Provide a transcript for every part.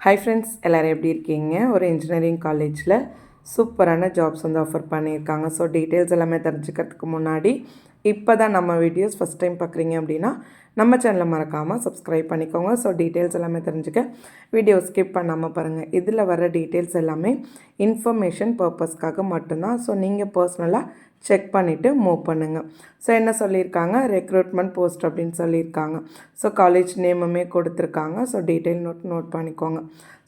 Hi friends எல்லோரும் எப்படி இருக்கீங்க? ஒரு இன்ஜினியரிங் காலேஜில் சூப்பரான ஜாப்ஸ் வந்து ஆஃபர் பண்ணியிருக்காங்க. ஸோ டீட்டெயில்ஸ் எல்லாமே தெரிஞ்சுக்கிறதுக்கு முன்னாடி இப்போ தான் நம்ம வீடியோஸ் ஃபஸ்ட் டைம் பார்க்குறீங்க அப்படின்னா நம்ம சேனலை மறக்காமல் சப்ஸ்கிரைப் பண்ணிக்கோங்க. ஸோ டீட்டெயில்ஸ் எல்லாமே தெரிஞ்சுக்க. வீடியோ ஸ்கிப் பண்ணாமல் பாருங்கள் இதில் வர டீட்டெயில்ஸ் எல்லாமே இன்ஃபர்மேஷன் பர்பஸ்க்காக மட்டும்தான். ஸோ நீங்கள் பர்சனலாக செக் பண்ணிவிட்டு மூவ் பண்ணுங்கள் ஸோ என்ன சொல்லியிருக்காங்க? ரெக்ரூட்மெண்ட் போஸ்ட் அப்படின்னு சொல்லியிருக்காங்க. ஸோ காலேஜ் நேமுமே கொடுத்துருக்காங்க. ஸோ டீட்டெயில் நோட் நோட் பண்ணிக்கோங்க.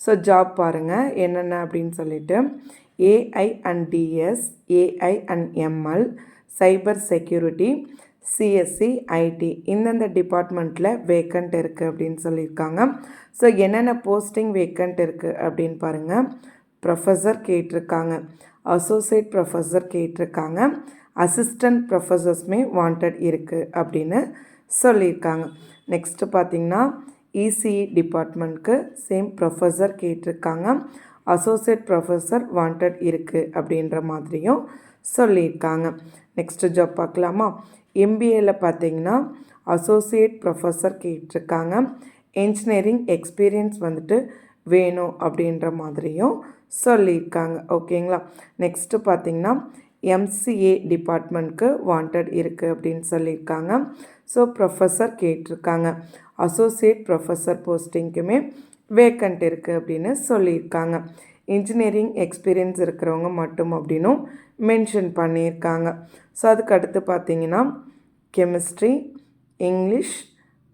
ஸோ ஜாப் பாருங்கள் என்னென்ன அப்படின்னு சொல்லிட்டு AI and DS AI and ML cyber security CSE IT இந்தந்த டிபார்ட்மெண்ட்டில் வேக்கண்ட் இருக்குது அப்படின்னு சொல்லியிருக்காங்க. ஸோ என்னென்ன போஸ்டிங் வேக்கண்ட் இருக்குது அப்படின்னு பாருங்கள் ப்ரொஃபஸர் கேட்டிருக்காங்க. அசோசியேட் ப்ரொஃபஸர் கேட்டிருக்காங்க. அசிஸ்டண்ட் ப்ரொஃபஸர்ஸுமே வாண்டட் இருக்குது அப்படின்னு சொல்லியிருக்காங்க. நெக்ஸ்ட்டு பார்த்திங்கன்னா இசிஇ டிபார்ட்மெண்ட்க்கு சேம் ப்ரொஃபஸர் கேட்டிருக்காங்க. அசோசியேட் ப்ரொஃபஸர் வாண்டட் இருக்குது அப்படின்ற மாதிரியும் சொல்லியிருக்காங்க. நெக்ஸ்ட்டு ஜாப் பார்க்கலாமா? எம்பிஏல பார்த்தீங்கன்னா அசோசியேட் ப்ரொஃபஸர் கேட்டிருக்காங்க. என்ஜினியரிங் எக்ஸ்பீரியன்ஸ் வந்துட்டு வேணும் அப்படின்ற மாதிரியும் சொல்லியிருக்காங்க. ஓகேங்களா நெக்ஸ்ட்டு பார்த்தீங்கன்னா எம்சிஏ டிபார்ட்மெண்ட்க்கு வாண்டட் இருக்குது அப்படின்னு சொல்லியிருக்காங்க. ஸோ ப்ரொஃபஸர் கேட்டிருக்காங்க. அசோசியேட் ப்ரொஃபஸர் போஸ்டிங்க்குமே வேக்கண்ட் இருக்குது அப்படின்னு சொல்லியிருக்காங்க. இன்ஜினியரிங் எக்ஸ்பீரியன்ஸ் இருக்கிறவங்க மட்டும் அப்படின்னும் மென்ஷன் பண்ணியிருக்காங்க. ஸோ அதுக்கு அடுத்து பார்த்தீங்கன்னா chemistry English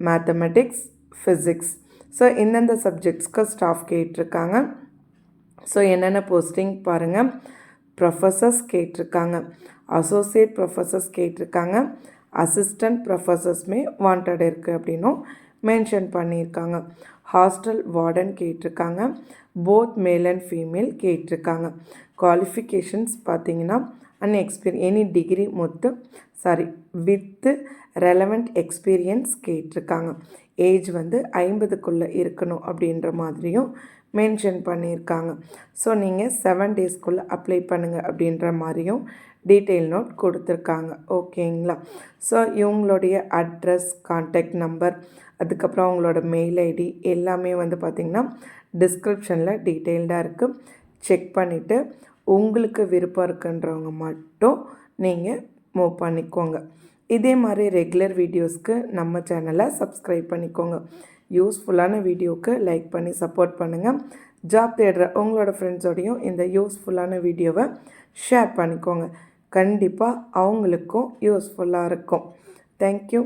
mathematics physics so இந்தந்த சப்ஜெக்ட்ஸ்க்கு ஸ்டாஃப் கேட்டிருக்காங்க. ஸோ என்னென்ன போஸ்டிங் பாருங்கள் ப்ரொஃபஸர்ஸ் கேட்டிருக்காங்க. அசோசியேட் ப்ரொஃபஸர்ஸ் கேட்டிருக்காங்க. அசிஸ்டண்ட் ப்ரொஃபஸர்ஸுமே வாண்டட் இருக்குது அப்படின்னும் மென்ஷன் பண்ணியிருக்காங்க. ஹாஸ்டல் வார்டன் கேட்டிருக்காங்க. போத் மேல் அண்ட் ஃபீமேல் கேட்டிருக்காங்க. குவாலிஃபிகேஷன்ஸ் பார்த்தீங்கன்னா அன் எனி டிகிரி மொத்து சாரி வித்து ரெலவெண்ட் எக்ஸ்பீரியன்ஸ் கேட்டிருக்காங்க. ஏஜ் வந்து ஐம்பதுக்குள்ளே இருக்கணும் அப்படின்ற மாதிரியும் மென்ஷன் பண்ணியிருக்காங்க. ஸோ நீங்கள் செவன் டேஸ்க்குள்ளே அப்ளை பண்ணுங்கள் அப்படின்ற மாதிரியும் டீட்டெயில் நோட் கொடுத்துருக்காங்க. ஓகேங்களா ஸோ இவங்களுடைய அட்ரஸ் கான்டாக்ட் நம்பர் அதுக்கப்புறம் அவங்களோட மெயில் ஐடி எல்லாமே வந்து பார்த்திங்கன்னா டிஸ்கிரிப்ஷனில் டீட்டெயில்டாக இருக்குது செக் பண்ணிவிட்டு உங்களுக்கு விருப்பம் இருக்குன்றவங்க மட்டும் நீங்கள் மூவ் பண்ணிக்கோங்க. இதே மாதிரி ரெகுலர் வீடியோஸ்க்கு நம்ம சேனலை சப்ஸ்கிரைப் பண்ணிக்கோங்க. யூஸ்ஃபுல்லான வீடியோவுக்கு லைக் பண்ணி சப்போர்ட் பண்ணுங்கள் ஜாப் தேடுற உங்களோட ஃப்ரெண்ட்ஸோடையும் இந்த யூஸ்ஃபுல்லான வீடியோவை ஷேர் பண்ணிக்கோங்க. கண்டிப்பாக அவங்களுக்கும் யூஸ்ஃபுல்லாக இருக்கும். தேங்க்யூ